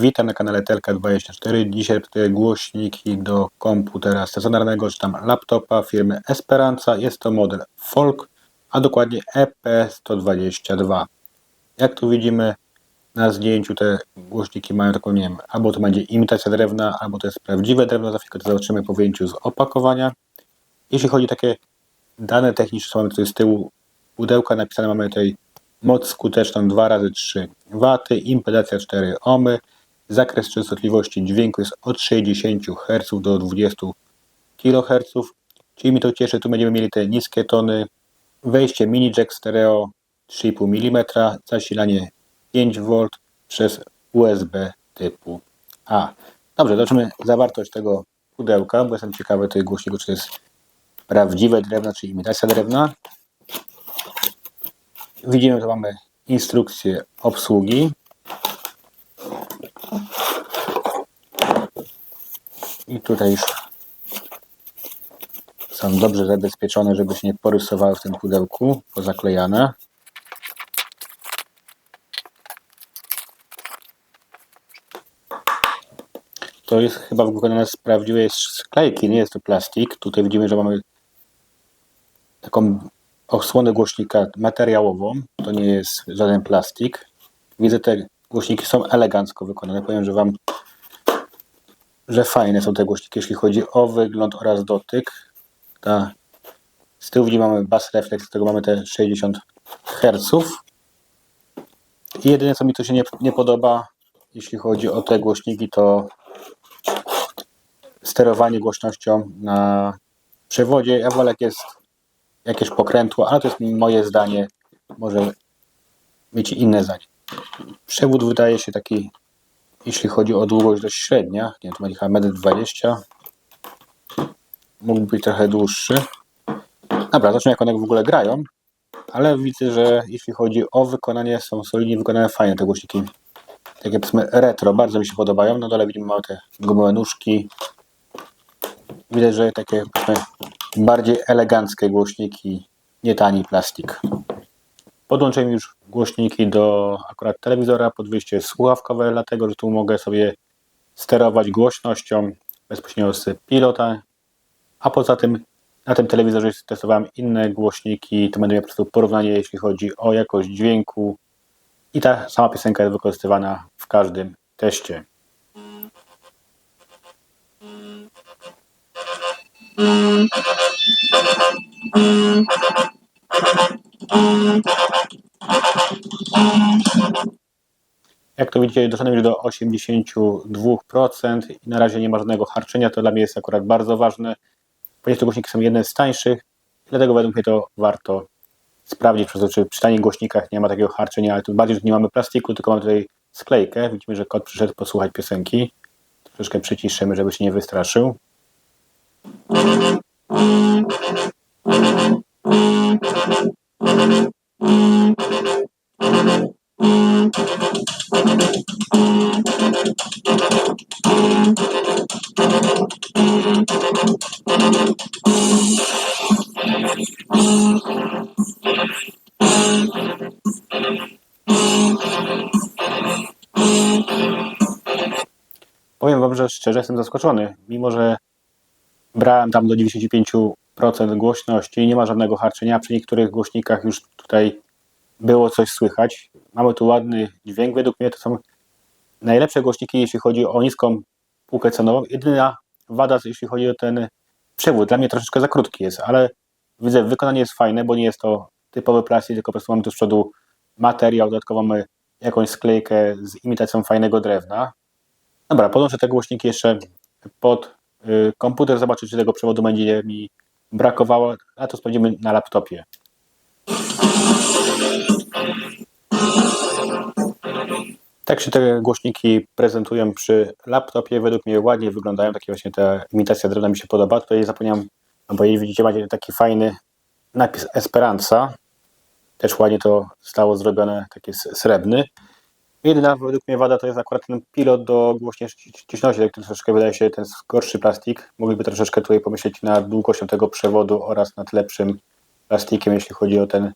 Witam na kanale Telka24. Dzisiaj głośniki do komputera stacjonarnego, czy tam laptopa firmy Esperanza. Jest to model Folk, a dokładnie EP122. Jak tu widzimy na zdjęciu, te głośniki mają taką, nie wiem, albo to będzie imitacja drewna, albo to jest prawdziwe drewno. Za chwilkę to zobaczymy po wyjęciu z opakowania. Jeśli chodzi o takie dane techniczne, są mamy tutaj z tyłu pudełka napisane, mamy tutaj moc skuteczną 2 razy 3 W, impedacja 4 ohmy, zakres częstotliwości dźwięku jest od 60 Hz do 20 kHz, czyli mi to cieszy, tu będziemy mieli te niskie tony, wejście mini jack stereo 3,5 mm, zasilanie 5V przez USB typu A. Dobrze, zobaczymy zawartość tego pudełka, bo jestem ciekawy tej głośniku, czy to jest prawdziwe drewno, czy imitacja drewna. Widzimy, że mamy instrukcję obsługi. I tutaj już są dobrze zabezpieczone, żeby się nie porysowały w tym pudełku, pozaklejane. To jest chyba wykonane z prawdziwej sklejki, nie jest to plastik. Tutaj widzimy, że mamy taką osłonę głośnika materiałową. To nie jest żaden plastik. Widzę, te głośniki są elegancko wykonane. Powiem, że Wam, że fajne są te głośniki, jeśli chodzi o wygląd oraz dotyk. Ta, z tyłu mamy bass reflex, z tego mamy te 60 Hz. I jedyne, co mi tu się nie, nie podoba, jeśli chodzi o te głośniki, to sterowanie głośnością na przewodzie. Ja wolę, jak jest jakieś pokrętło, ale to jest moje zdanie, może mieć inne zdanie. Przewód wydaje się taki, jeśli chodzi o długość dość średnia, nie to będzie chyba 1,20 m. Mógłby być trochę dłuższy. Dobra, zacznę jak one w ogóle grają, ale widzę, że jeśli chodzi o wykonanie, są solidnie wykonane fajne te głośniki. Takie powiedzmy retro, bardzo mi się podobają. Na dole widzimy małe te gumowe nóżki. Widać, że takie bardziej eleganckie głośniki, nie tani plastik. Podłączyłem już głośniki do akurat telewizora pod wyjście słuchawkowe, dlatego że tu mogę sobie sterować głośnością bezpośrednio z pilota, a poza tym na tym telewizorze testowałem inne głośniki, to będę miał po prostu porównanie, jeśli chodzi o jakość dźwięku i ta sama piosenka jest wykorzystywana w każdym teście. Jak to widzicie, doszedłem już do 82% i na razie nie ma żadnego harczenia. To dla mnie jest akurat bardzo ważne, ponieważ te głośniki są jedne z tańszych, dlatego według mnie to warto sprawdzić, przez to, czy przy tanich głośnikach nie ma takiego harczenia, ale tym bardziej, że nie mamy plastiku, tylko mamy tutaj sklejkę. Widzimy, że kot przyszedł posłuchać piosenki. Troszeczkę przyciszymy, żeby się nie wystraszył. Powiem Wam, że szczerze jestem zaskoczony. Mimo, że brałem tam do 95% głośności i nie ma żadnego harczenia. Przy niektórych głośnikach już tutaj było coś słychać. Mamy tu ładny dźwięk. Według mnie to są najlepsze głośniki, jeśli chodzi o niską półkę cenową. Jedyna wada, jeśli chodzi o ten przewód, dla mnie troszeczkę za krótki jest, ale widzę, wykonanie jest fajne, bo nie jest to typowy plastik, tylko po prostu mamy tu z przodu materiał, dodatkowo mamy jakąś sklejkę z imitacją fajnego drewna. Dobra, podłączę te głośniki jeszcze pod y, komputer, zobaczyć, czy tego przewodu będzie mi brakowało, a to sprawdzimy na laptopie. Tak się te głośniki prezentują przy laptopie. Według mnie ładnie wyglądają. Takie właśnie ta imitacja drewna mi się podoba. Tutaj zapomniałem, bo jej widzicie, macie taki fajny napis Esperanza. Też ładnie to zostało zrobione, takie srebrny. Jedyna według mnie wada to jest akurat ten pilot do głośności, tak troszeczkę wydaje się ten gorszy plastik. Mogliby troszeczkę tutaj pomyśleć nad długością tego przewodu oraz nad lepszym plastikiem, jeśli chodzi o ten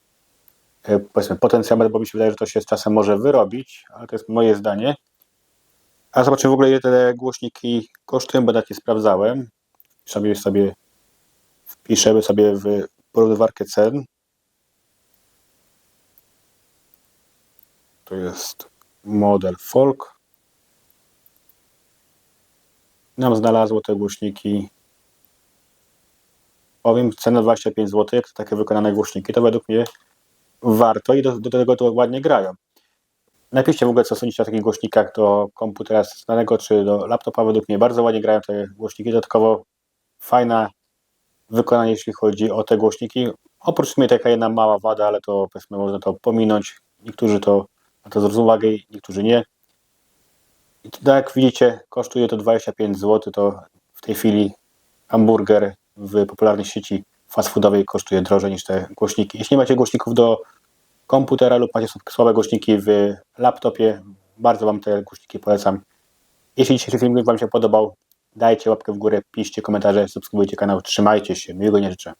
powiedzmy potencjał, bo mi się wydaje, że to się z czasem może wyrobić, ale to jest moje zdanie. A zobaczymy w ogóle ile te głośniki kosztują, bo takie sprawdzałem. Sobie sobie wpiszemy sobie w porównywarkę cen. To jest model folk. Nam znalazło te głośniki. Powiem cenę 25 zł, takie wykonane głośniki, to według mnie warto i do, do tego to ładnie grają. Napiszcie w ogóle, co sądzicie o takich głośnikach do komputera stacjonarnego czy do laptopa. Według mnie bardzo ładnie grają te głośniki. Dodatkowo fajna wykonanie, jeśli chodzi o te głośniki. Oprócz mnie taka jedna mała wada, ale to powiedzmy można to pominąć. Niektórzy to na to zwrócą uwagę, niektórzy nie. I tak jak widzicie, kosztuje to 25 zł. To w tej chwili hamburger w popularnej sieci fast foodowej kosztuje drożej niż te głośniki. Jeśli nie macie głośników do komputera lub macie słabe głośniki w laptopie, bardzo Wam te głośniki polecam. Jeśli dzisiejszy filmik Wam się podobał, dajcie łapkę w górę, piszcie komentarze, subskrybujcie kanał, trzymajcie się, miłego nie życzę.